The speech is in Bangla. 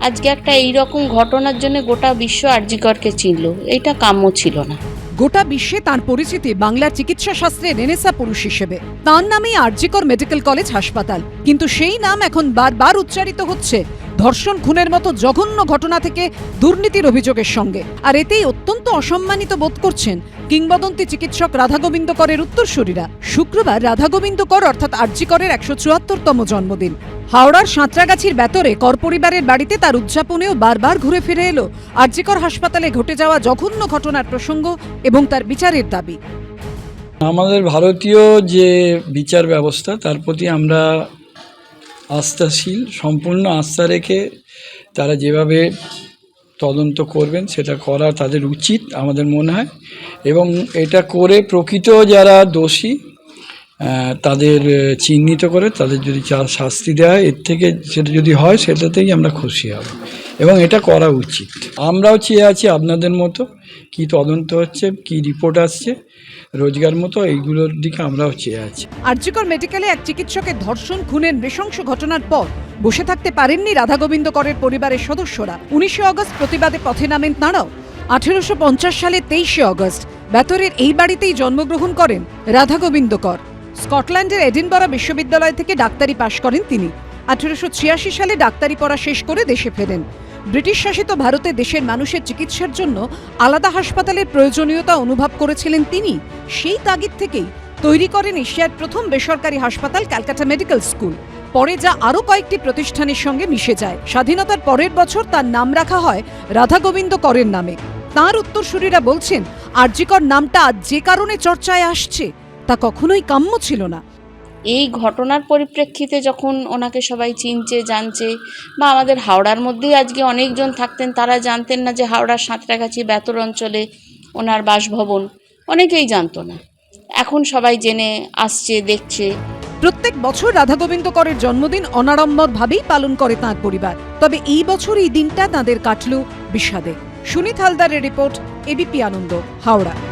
আজকে একটা এইরকম ঘটনার জন্য গোটা বিশ্ব আরজিকরকে চিনল। এটা কাম্য ছিল না। গোটা বিশ্বে তার পরিচিতি বাংলার চিকিৎসা শাস্ত্রে রেনেসা পুরুষ হিসেবে। তার নামেই আরজিকর মেডিকেল কলেজ হাসপাতাল। কিন্তু সেই নাম এখন বারবার উচ্চারিত হচ্ছে ধর্ষণ খুনের মতো জঘন্য ঘটনা থেকে দুর্নীতির অভিযোগের সঙ্গে। আর এতেই অত্যন্ত অসম্মানিত বোধ করছেন কিংবদন্তি চিকিৎসক রাধা গোবিন্দ করের উত্তরসূরিরা। শুক্রবার রাধা গোবিন্দ কর অর্থাৎ আরজিকরের একশো চুয়াত্তরতম জন্মদিন। হাওড়ার সাঁতরাগাছির ব্যাতরে কর পরিবারের বাড়িতে তার উদযাপনেও বারবার ঘুরে ফিরে এলো আরজিকর হাসপাতালে ঘটে যাওয়া জঘন্য ঘটনার প্রসঙ্গ এবং তার বিচারের দাবি। আমাদের ভারতীয় যে বিচার ব্যবস্থা, তার প্রতি আমরা আস্থাশীল, সম্পূর্ণ আস্থা রেখে তারা যেভাবে তদন্ত করবেন, সেটা করা তাদের উচিত আমাদের মনে হয়। এবং এটা করে প্রকৃত যারা দোষী তাদের চিহ্নিত করে তাদের যদি চার শাস্তি দেওয়া এর থেকে সেটা যদি হয়, সেটাতেই আমরা খুশি হব। এবং এটা করা উচিত। আমরাও চেয়ে আছি আপনাদের মতো কি তদন্ত হচ্ছে, কি রিপোর্ট আসছে, রোজগার মতো এইগুলোর দিকে আমরাও চেয়ে আছি। আরজিকর মেডিকেলে এক চিকিৎসকের ধর্ষণ, খুনের নৃশংস ঘটনার পর বসে থাকতে পারেননি রাধা গোবিন্দ করের পরিবারের সদস্যরা। উনিশে অগস্ট প্রতিবাদে পথে নামেন তাঁরাও। আঠেরোশো পঞ্চাশ সালে তেইশে অগস্ট ব্যাতরের এই বাড়িতেই জন্মগ্রহণ করেন রাধা গোবিন্দ কর। স্কটল্যান্ডের এডিনবরা বিশ্ববিদ্যালয় থেকে ডাক্তারি পাশ করেন তিনি। আঠেরোশো ছিয়াশি সালে ডাক্তারি পড়া শেষ করে দেশে ফেরেন। ব্রিটিশ শাসিত ভারতে দেশের মানুষের চিকিৎসার জন্য আলাদা হাসপাতালের প্রয়োজনীয়তা অনুভব করেছিলেন তিনি। সেই তাগিদ থেকেই তৈরি করেন এশিয়ার প্রথম বেসরকারি হাসপাতাল ক্যালকাটা মেডিকেল স্কুল। পরে যা আরও কয়েকটি প্রতিষ্ঠানের সঙ্গে মিশে যায়। স্বাধীনতার পরের বছর তার নাম রাখা হয় রাধা গোবিন্দ করের নামে। তাঁর উত্তরসূরিরা বলছেন, আরজিকর নামটা যে কারণে চর্চায় আসছে, তা কখনোই কাম্য ছিল না। এই ঘটনার পরিপ্রেক্ষিতে যখন ওনাকে সবাই চিনছে, জানছে বা আমাদের হাওড়ার মধ্যেই আজকে অনেকজন থাকতেন, তারা জানতেন না যে হাওড়ার সাঁতরাগাছি ব্যাতর অঞ্চলে ওনার বাসভবন। অনেকেই জানতো না। এখন সবাই জেনে, আসছে, দেখছে। প্রত্যেক বছর রাধা গোবিন্দ করের জন্মদিন অনাড়ম্বর ভাবেই পালন করে তাঁর পরিবার। তবে এই বছর এই দিনটা তাঁদের কাটল বিষাদে। সুনীত হালদারের রিপোর্ট, এবিপি আনন্দ, হাওড়া।